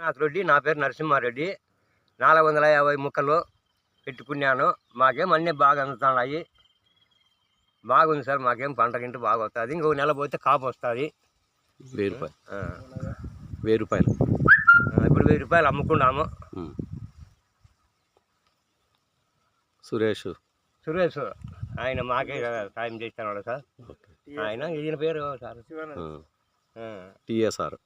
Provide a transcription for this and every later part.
నాథ్ రెడ్డి నా పేరు నరసింహారెడ్డి. నాలుగు వందల యాభై ముక్కలు పెట్టుకున్నాను. మాకేం అన్నీ బాగా అందుతున్నాయి. బాగుంది సార్ మాకేం పంట గింట బాగా వస్తుంది. ఇంకొక నెల పోతే కాపు వస్తుంది. వెయ్యి రూపాయలు. వెయ్యి రూపాయలు. ఇప్పుడు వెయ్యి రూపాయలు అమ్ముకున్నాము. సురేష్. సురేష్ ఆయన మాకే సాయం చేస్తున్నాడు సార్. ఆయన ఈయన పేరు సార్. టిఎస్ఆర్.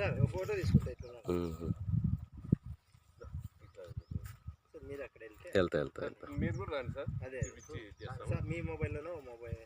వెళ్తే వెళ్తా వెళ్తా వెళ్తా. మీరు కూడా రండి సార్. అదే మీ మొబైల్లోనో మొబైల్